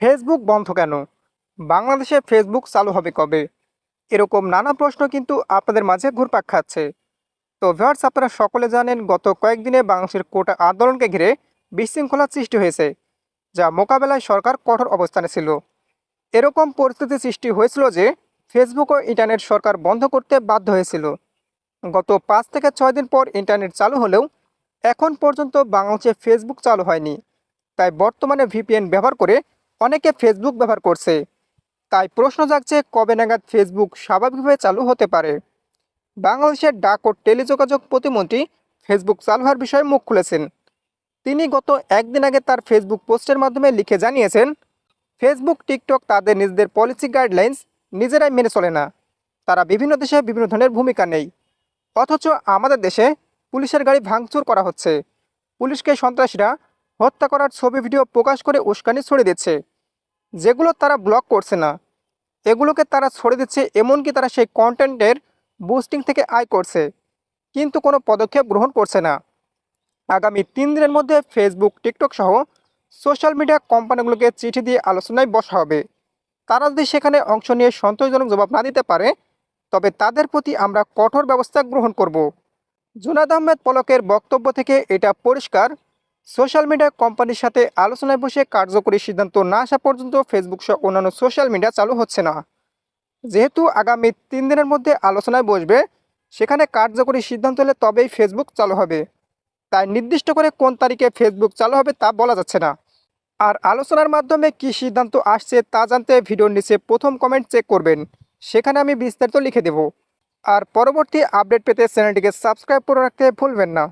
Facebook বন্ধ কেন? বাংলাদেশে ফেসবুক চালু হবে কবে? এরকম নানা প্রশ্ন কিন্তু আপনাদের মাঝে ঘুরপাক খাচ্ছে। তো ভিউয়ার্স, আপনারা সকলে জানেন গত কয়েকদিনে বাংলাদেশের কোটা আন্দোলনকে ঘিরে বিশৃঙ্খলা সৃষ্টি হয়েছে, যা মোকাবেলায় সরকার কঠোর অবস্থানে ছিল। এরকম পরিস্থিতি সৃষ্টি হয়েছিল যে ফেসবুক ও ইন্টারনেট সরকার বন্ধ করতে বাধ্য হয়েছিল। গত পাঁচ থেকে ছয় দিন পর ইন্টারনেট চালু হলেও এখন পর্যন্ত বাংলাদেশে ফেসবুক চালু হয়নি। তাই বর্তমানে ভিপিএন ব্যবহার করে অনেকে ফেসবুক ব্যবহার করছে। তাই প্রশ্ন জাগছে, কবে নাগাদ ফেসবুক স্বাভাবিকভাবে চালু হতে পারে? বাংলাদেশের ডাক ও টেলিযোগাযোগ প্রতিমন্ত্রী ফেসবুক চালু হওয়ার বিষয়ে মুখ খুলেছেন। তিনি গত একদিন আগে তার ফেসবুক পোস্টের মাধ্যমে লিখে জানিয়েছেন ফেসবুক টিকটক তাদের নিজেদের পলিসি গাইডলাইন্স নিজেরাই মেনে চলে না। তারা বিভিন্ন দেশে বিভিন্ন ধরনের ভূমিকা নেই। অথচ আমাদের দেশে পুলিশের গাড়ি ভাঙচুর করা হচ্ছে। পুলিশকে সন্ত্রাসীরা হত্যা করার ছবি ভিডিও প্রকাশ করে উস্কানি ছড়িয়ে দিচ্ছে। যেগুলো তারা ব্লক করছে না। এগুলোকে তারা ছড়িয়ে দিচ্ছে এমনকি তারা সেই কন্টেন্টের বুস্টিং থেকে আয় করছে। কিন্তু কোনো পদক্ষেপ গ্রহণ করছে না। আগামী তিন দিনের মধ্যে ফেসবুক টিকটক সহ সোশ্যাল মিডিয়া কোম্পানিগুলোকে চিঠি দিয়ে আলোচনায় বসা হবে। তারা যদি সেখানে অংশ নিয়ে সন্তোষজনক জবাব না দিতে পারে, তবে তাদের প্রতি আমরা কঠোর ব্যবস্থা গ্রহণ করব। জুনাদ আহমেদ পলকের বক্তব্য থেকে এটা পরিষ্কার। সোশ্যাল মিডিয়া কোম্পানির সাথে আলোচনায় বসে কার্যকরী সিদ্ধান্ত না আসা পর্যন্ত ফেসবুক সহ অন্যান্য সোশ্যাল মিডিয়া চালু হচ্ছে না। যেহেতু আগামী তিন দিনের মধ্যে আলোচনায় বসবে, সেখানে কার্যকরী সিদ্ধান্ত হলে তবেই ফেসবুক চালু হবে। তাই নির্দিষ্ট করে কোন তারিখে ফেসবুক চালু হবে তা বলা যাচ্ছে না। আর আলোচনার মাধ্যমে কী সিদ্ধান্ত আসছে তা জানতে ভিডিওর নিচে প্রথম কমেন্ট চেক করবেন। সেখানে আমি বিস্তারিত লিখে দেব। আর পরবর্তী আপডেট পেতে চ্যানেলটিকে সাবস্ক্রাইব করে রাখতে ভুলবেন না।